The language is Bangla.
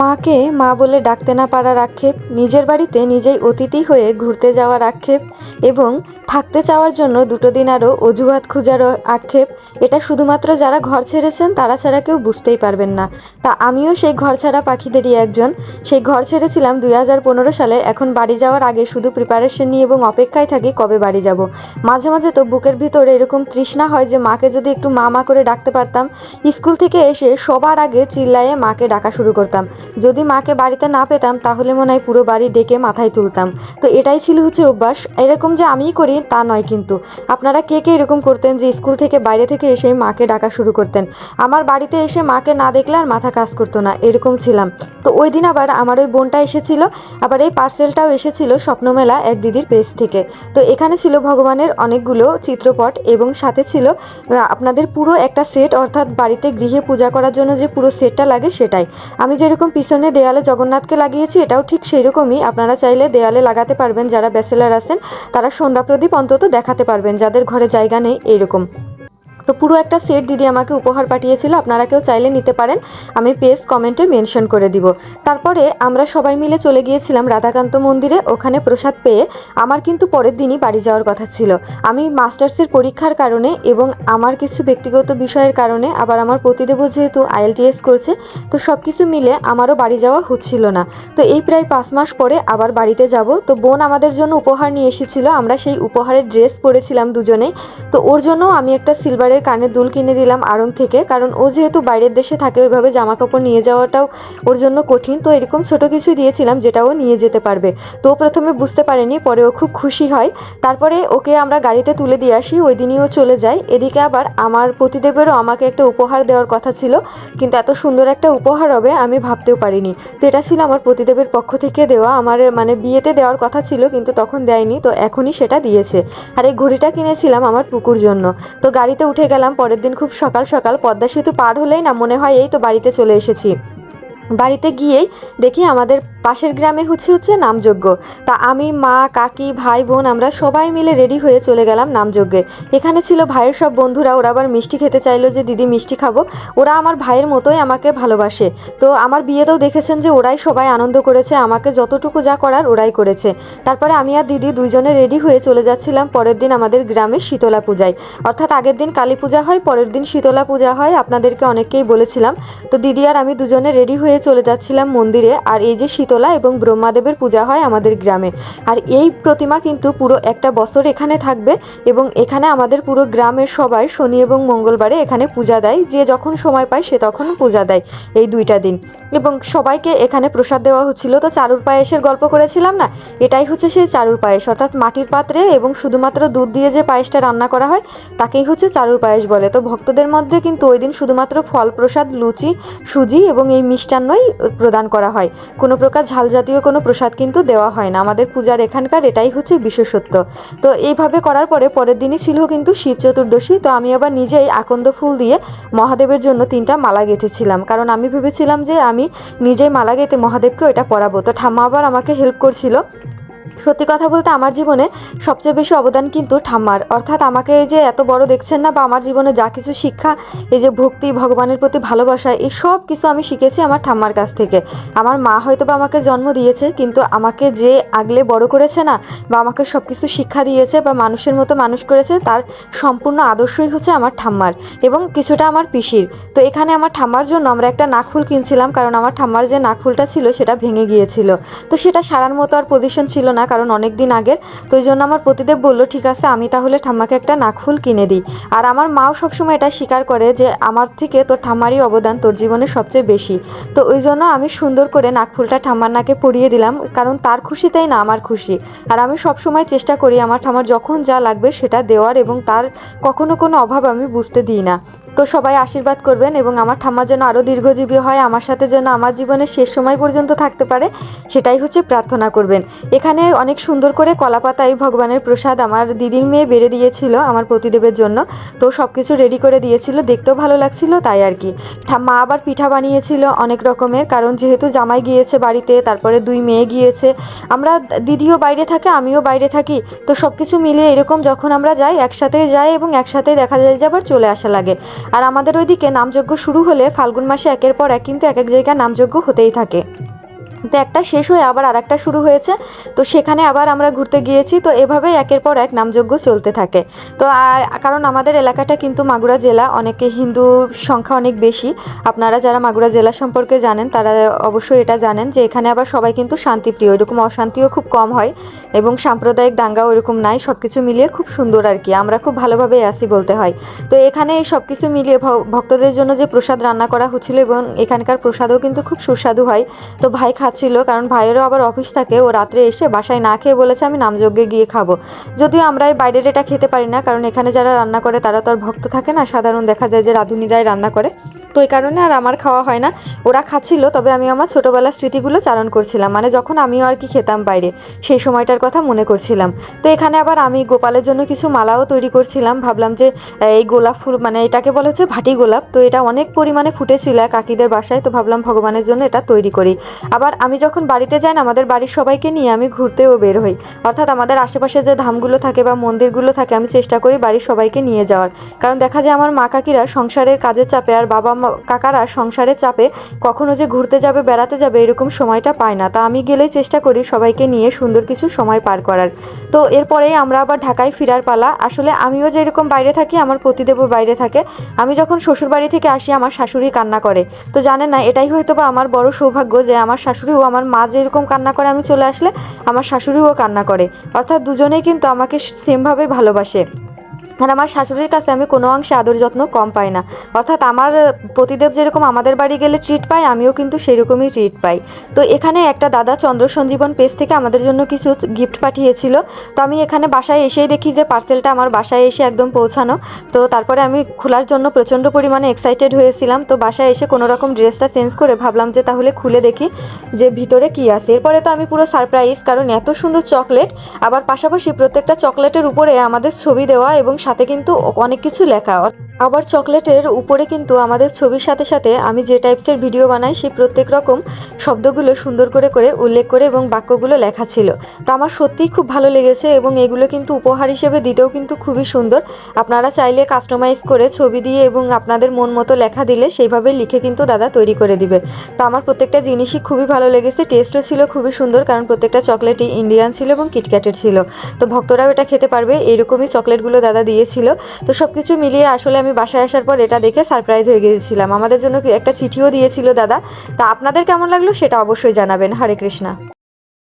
মাকে মা বলে ডাকতে না পারার আক্ষেপ, নিজের বাড়িতে নিজেই অতিথি হয়ে ঘুরতে যাওয়ার আক্ষেপ এবং থাকতে চাওয়ার জন্য দুটো দিন আরও অজুহাত খোঁজার আক্ষেপ, এটা শুধুমাত্র যারা ঘর ছেড়েছেন তারা ছাড়া কেউ বুঝতেই পারবেন না। তা আমিও সেই ঘর ছাড়া পাখিদেরই একজন। সেই ঘর ছেড়েছিলাম দুই হাজার পনেরো সালে, এখন বাড়ি যাওয়ার আগে শুধু প্রিপারেশন নিয়ে এবং অপেক্ষায় থাকি কবে বাড়ি যাব। মাঝে মাঝে তো বুকের ভিতরে এরকম তৃষ্ণা হয় যে মাকে যদি একটু মা মা করে ডাকতে পারতাম, স্কুল থেকে এসে সবার আগে চিল্লায়ে মাকে ডাকা শুরু করতাম। যদি মাকে বাড়িতে না পেতাম, তাহলে মনে হয় পুরো বাড়ি ডেকে মাথায় তুলতাম। তো এটাই ছিল হচ্ছে অভ্যাস। এরকম যে আমিই করি, তা নয় কিন্তু। আপনারা কে কে এরকম করতেন যে স্কুল থেকে বাইরে থেকে এসে মাকে ডাকা শুরু করতেন? আমার বাড়িতে এসে মাকে না দেখলে আর মাথা কাজ করতো না, এরকম ছিলাম। তো ওই দিন আবার আমার ওই বোনটা এসেছিল, আবার এই পার্সেলটাও এসেছিল স্বপ্নমেলা এক দিদির পেজ থেকে। তো এখানে ছিল ভগবানের অনেকগুলো চিত্রপট এবং সাথে ছিল আপনাদের পুরো একটা সেট, অর্থাৎ বাড়িতে গৃহে পূজা করার জন্য যে পুরো সেটটা লাগে সেটাই। আমি যেরকম পিছনে দেয়ালে জগন্নাথকে লাগিয়েছি, এটাও ঠিক সেই রকমই আপনারা চাইলে দেয়ালে লাগাতে পারবেন, যারা ব্যাচেলার আছেন, তারা সন্ধ্যা প্রদীপ অন্তত দেখাতে পারবেন, যাদের ঘরে জায়গা নেই এইরকম তো পুরো একটা সেট দিদি আমাকে উপহার পাঠিয়েছিল, আপনারা কেউ চাইলে নিতে পারেন, আমি পেজ কমেন্টে মেনশন করে দিব। তারপরে আমরা সবাই মিলে চলে গিয়েছিলাম রাধাকান্ত মন্দিরে, ওখানে প্রসাদ পেয়ে। আমার কিন্তু পরের দিনই বাড়ি যাওয়ার কথা ছিল। আমি মাস্টার্সের পরীক্ষার কারণে এবং আমার কিছু ব্যক্তিগত বিষয়ের কারণে আবার আমার প্রতিদেব যেহেতু আইএলটিএস করছে, তো সব কিছু মিলে আমারও বাড়ি যাওয়া হচ্ছিল না। তো এই প্রায় পাঁচ মাস পরে আবার বাড়িতে যাব। তো বোন আমাদের জন্য উপহার নিয়ে এসেছিল, আমরা সেই উপহারের ড্রেস পরেছিলাম দুজনেই। তো ওর জন্য আমি একটা সিলভারের কানের দুল কিনে দিলাম আড়ং থেকে, কারণ ও যেহেতু বাইরের দেশে থাকে, ওইভাবে জামা কাপড় নিয়ে যাওয়াটাও ওর জন্য কঠিন। তো এরকম ছোট কিছু দিয়েছিলাম যেটা ও নিয়ে যেতে পারবে। তো প্রথমে বুঝতে পারেনি, পরে ও খুব খুশি হয়। তারপরে ওকে আমরা গাড়িতে তুলে দিয়ে আসি, ওই দিনই ও চলে যায়। এদিকে আবার আমার প্রতিদেবেরও আমাকে একটা উপহার দেওয়ার কথা ছিল, কিন্তু এত সুন্দর একটা উপহার হবে আমি ভাবতেও পারিনি। তো এটা ছিল আমার প্রতিদেবের পক্ষ থেকে দেওয়া, আমার মানে বিয়েতে দেওয়ার কথা ছিল, কিন্তু তখন দেয়নি, তো এখনই সেটা দিয়েছে। আর এই ঘড়িটা কিনেছিলাম আমার পুকুর জন্য। তো গাড়িতে উঠে গেলাম, পরের দিন খুব সকাল সকাল পদ্মা সেতু পার হলেই না, মনে হয় এই তো বাড়িতে চলে এসেছি। বাড়িতে গিয়েই দেখি আমাদের পাশের গ্রামে হচ্ছে হচ্ছে নামযজ্ঞ। তা আমি, মা, কাকি, ভাই, বোন আমরা সবাই মিলে রেডি হয়ে চলে গেলাম নামযজ্ঞে। এখানে ছিল ভাইয়ের সব বন্ধুরা, ওরা আবার মিষ্টি খেতে চাইলো যে, দিদি, মিষ্টি খাব। ওরা আমার ভাইয়ের মতোই আমাকে ভালোবাসে। তো আমার বিয়েতেও দেখেছেন যে, ওরাই সবাই আনন্দ করেছে, আমাকে যতটুকু যা করার ওরাই করেছে। তারপরে আমি আর দিদি দুইজনে রেডি হয়ে চলে যাচ্ছিলাম পরের দিন আমাদের গ্রামে শীতলা পূজায়। অর্থাৎ আগের দিন কালী পূজা হয়, পরের দিন শীতলা পূজা হয়, আপনাদেরকে অনেককেই বলেছিলাম। তো দিদি আর আমি দুজনে রেডি হয়ে চলে যাচ্ছিলাম মন্দিরে। আর এই যে শীতলা এবং ব্রহ্মাদেবের পূজা হয় আমাদের গ্রামে। আর এই প্রতিমা কিন্তু পুরো একটা বছর এখানে থাকবে এবং এখানে আমাদের পুরো গ্রামের সবাই শনি এবং মঙ্গলবারে এখানে পূজা দেয়। যে যখন সময় পায় সে তখন পূজা দেয় এই দুইটা দিন। এবং সবাইকে এখানে প্রসাদ দেওয়া হচ্ছিল। তো চারুর পায়েসের গল্প করেছিলাম না? এটাই হচ্ছে সেই চারুর পায়েস। অর্থাৎ মাটির পাত্রে এবং শুধুমাত্র দুধ দিয়ে যে পায়েসটা রান্না করা হয়, তাকেই হচ্ছে চারুর পায়েস বলে। তো ভক্তদের মধ্যে কিন্তু ওই দিন শুধুমাত্র ফল প্রসাদ, লুচি, সুজি এবং এই মিষ্টান্নই প্রদান করা হয়। কোনো প্রকার ঝাল জাতীয় কোনো প্রসাদ কিন্তু দেওয়া হয় না। আমাদের পূজার এখানকার এটাই হচ্ছে বিশেষত্ব। তো এইভাবে করার পরে পরের দিনই ছিল কিন্তু শিব চতুর্দশী, তো আমি আবার নিজেই আকন্দ ফুল দিয়ে মহাদেবের জন্য তিনটা মালা গেঁথেছিলাম। কারণ আমি ভেবেছিলাম যে আমি নিজেই মালা গেঁথে মহাদেবকেও এটা পরাবো। তো ঠাম্মা আবার আমাকে হেল্প করছিল সত্যি কথা বলতে আমার জীবনে সবচেয়ে বেশি অবদান কিন্তু ঠাম্মার। অর্থাৎ আমাকে এই যে এত বড় দেখছেন না বা আমার জীবনে যা কিছু শিক্ষা, এই যে ভক্তি, ভগবানের প্রতি ভালোবাসা, এই সব কিছু আমি শিখেছি আমার ঠাম্মার কাছ থেকে। আমার মা হয়তো বা আমাকে জন্ম দিয়েছে, কিন্তু আমাকে যে আগলে বড় করেছে না, বা আমাকে সব কিছু শিক্ষা দিয়েছে, বা মানুষের মতো মানুষ করেছে, তার সম্পূর্ণ আদর্শই হচ্ছে আমার ঠাম্মার এবং কিছুটা আমার পিসির। তো এখানে আমার ঠাম্মার জন্য আমরা একটা নাকফুল কিনছিলাম, কারণ আমার ঠাম্মার যে নাকফুলটা ছিল, সেটা ভেঙে গিয়েছিল। তো সেটা সারার মতো আর পজিশন ছিল না কারণ অনেক দিন আগের। তো ওই জন্য আমার প্রতিদেব বলল, ঠিক আছে, আমি তাহলে ঠাম্মাকে একটা নাকফুল কিনে দিই। আর আমার মাও সবসময় এটা স্বীকার করে যে, আমার থেকে তোর ঠাম্মারই অবদান তোর জীবনে সবচেয়ে বেশি। তো ওই জন্য আমি সুন্দর করে নাকফুলটা ঠাম্মার নাকে পরিয়ে দিলাম, কারণ তার খুশিতেই না আমার খুশি। আর আমি সবসময় চেষ্টা করি আমার ঠাম্মার যখন যা লাগবে সেটা দেওয়ার এবং তার কখনো কোনো অভাব আমি বুঝতে দিই না। তো সবাই আশীর্বাদ করবেন এবং আমার ঠাম্মা যেন আরও দীর্ঘজীবী হয়, আমার সাথে যেন আমার জীবনের শেষ সময় পর্যন্ত থাকতে পারে, সেটাই হচ্ছে প্রার্থনা করবেন। এখানে অনেক সুন্দর করে কলা পাতায় ভগবানের প্রসাদ আমার দিদির মেয়ে বেড়ে দিয়েছিল আমার প্রতিদেবের জন্য। তো সব কিছু রেডি করে দিয়েছিল, দেখতেও ভালো লাগছিল তাই আর কি। মা আবার পিঠা বানিয়েছিল অনেক রকমের, কারণ যেহেতু জামাই গিয়েছে বাড়িতে, তারপরে দুই মেয়ে গিয়েছে। আমরা দিদিও বাইরে থাকে, আমিও বাইরে থাকি, তো সব কিছু মিলিয়ে এরকম যখন আমরা যাই, একসাথে যাই এবং একসাথে দেখা যায় যে আবার চলে আসা লাগে। আর আমাদের ওইদিকে নামযজ্ঞ শুরু হলে ফাল্গুন মাসে একের পর এক কিন্তু এক এক জায়গায় নামযজ্ঞ হতেই থাকে। তো একটা শেষ হয়ে আবার আর একটা শুরু হয়েছে। তো সেখানে আবার আমরা ঘুরতে গিয়েছি। তো এভাবে একের পর এক নামযজ্ঞ চলতে থাকে। তো কারণ আমাদের এলাকাটা কিন্তু মাগুরা জেলা। অনেকে হিন্দু সংখ্যা অনেক বেশি। আপনারা যারা মাগুরা জেলা সম্পর্কে জানেন, তারা অবশ্যই এটা জানেন যে এখানে আবার সবাই কিন্তু শান্তিপ্রিয়। এরকম অশান্তিও খুব কম হয় এবং সাম্প্রদায়িক দাঙ্গাও এরকম নাই। সব কিছু মিলিয়ে খুব সুন্দর আর কি। আমরা খুব ভালোভাবে আসি বলতে হয়। তো এখানে এই সব কিছু মিলিয়ে ভক্তদের জন্য যে প্রসাদ রান্না করা হচ্ছিল এবং এখানকার প্রসাদও কিন্তু খুব সুস্বাদু হয়। তো ভাই খাচ্ছিল কারণ ভাইয়েরও আবার অফিস থাকে। ও রাত্রে এসে বাসায় না খেয়ে বলেছে, আমি নামযজ্ঞে গিয়ে খাব। যদিও আমরা এই বাইরের এটা খেতে পারি না, কারণ এখানে যারা রান্না করে তারা তো আর ভক্ত থাকে না। সাধারণ দেখা যায় যে রাঁধুনিরাই রান্না করে। তো এই কারণে আর আমার খাওয়া হয় না। ওরা খাচ্ছিল, তবে আমি আমার ছোটোবেলার স্মৃতিগুলো চারণ করছিলাম। মানে যখন আমিও আর কি খেতাম বাইরে, সেই সময়টার কথা মনে করছিলাম। তো এখানে আবার আমি গোপালের জন্য কিছু মালাও তৈরি করছিলাম। ভাবলাম যে, এই গোলাপ ফুল মানে এটাকে বলা হচ্ছে ভাটি গোলাপ। তো এটা অনেক পরিমাণে ফুটেছিল কাকিদের বাসায়। তো ভাবলাম ভগবানের জন্য এটা তৈরি করি। আবার আমি যখন বাড়িতে যাই না, আমাদের বাড়ির সবাইকে নিয়ে আমি ঘুরতেও বের হই। অর্থাৎ আমাদের আশেপাশে যে ধামগুলো থাকে বা মন্দিরগুলো থাকে, আমি চেষ্টা করি বাড়ির সবাইকে নিয়ে যাওয়ার। কারণ দেখা যায় আমার মা কাকিরা সংসারের কাজের চাপে আর বাবা মা কাকারা সংসারের চাপে কখনো যে ঘুরতে যাবে, বেড়াতে যাবে এরকম সময়টা পায় না। তা আমি গেলেই চেষ্টা করি সবাইকে নিয়ে সুন্দর কিছু সময় পার করার। তো এরপরেই আমরা আবার ঢাকায় ফিরার পালা। আসলে আমিও যেরকম বাইরে থাকি, আমার পতিদেবও বাইরে থাকে। আমি যখন শ্বশুর বাড়ি থেকে আসি, আমার শাশুড়ি কান্না করে। তো জানেন না, এটাই হয়তো বা আমার বড় সৌভাগ্য যে আমার শাশুড়িও, আমার মা যেরকম কান্না করে, আমি চলে আসলে আমার শাশুড়িও কান্না করে। অর্থাৎ দুজনেই কিন্তু আমাকে সেমভাবে ভালোবাসে। আর আমার শাশুড়ির কাছে আমি কোনো অংশে আদর যত্ন কম পাই না। অর্থাৎ আমার প্রতিদেব যেরকম আমাদের বাড়ি গেলে ট্রিট পাই আমিও কিন্তু সেরকমই ট্রিট পাই। তো এখানে একটা দাদা চন্দ্র সঞ্জীবন পেজ থেকে আমাদের জন্য কিছু গিফট পাঠিয়েছিল। তো আমি এখানে বাসায় এসেই দেখি যে পার্সেলটা আমার বাসায় এসে একদম পৌঁছানো। তো তারপরে আমি খোলার জন্য প্রচণ্ড পরিমাণে এক্সাইটেড হয়েছিলাম। তো বাসায় এসে কোনো রকম ড্রেসটা চেঞ্জ করে ভাবলাম যে তাহলে খুলে দেখি যে ভিতরে কি আছে। এরপরে তো আমি পুরো সারপ্রাইজ কারণ এত সুন্দর চকলেট, আবার পাশাপাশি প্রত্যেকটা চকলেটের উপরে আমাদের ছবি দেওয়া এবং সাথে কিন্তু অনেক কিছু লেখা। আবার চকলেটের উপরে কিন্তু আমাদের ছবির সাথে সাথে আমি যে টাইপসের ভিডিও বানাই, সেই প্রত্যেক রকম শব্দগুলো সুন্দর করে করে উল্লেখ করে এবং বাক্যগুলো লেখা ছিল। তো আমার সত্যিই খুব ভালো লেগেছে এবং এগুলো কিন্তু উপহার হিসেবে দিতেও কিন্তু খুবই সুন্দর। আপনারা চাইলে কাস্টমাইজ করে ছবি দিয়ে এবং আপনাদের মন মতো লেখা দিলে সেইভাবে লিখে কিন্তু দাদা তৈরি করে দিবে। তো আমার প্রত্যেকটা জিনিসই খুবই ভালো লেগেছে টেস্টও ছিল খুবই সুন্দর কারণ প্রত্যেকটা চকলেটই ইন্ডিয়ান ছিল এবং কিটক্যাটের ছিল। তো ভক্তরাও এটা খেতে পারবে, এরকমই চকলেটগুলো দাদা দিয়েছিল। তো সব কিছু মিলিয়ে আসলে আমি বাসায় আসার পর এটা দেখে সারপ্রাইজ হয়ে গিয়েছিলাম। আমাদের জন্য একটা চিঠিও দিয়েছিল দাদা? তা আপনাদের কেমন লাগল সেটা অবশ্যই জানাবেন। হরে কৃষ্ণা।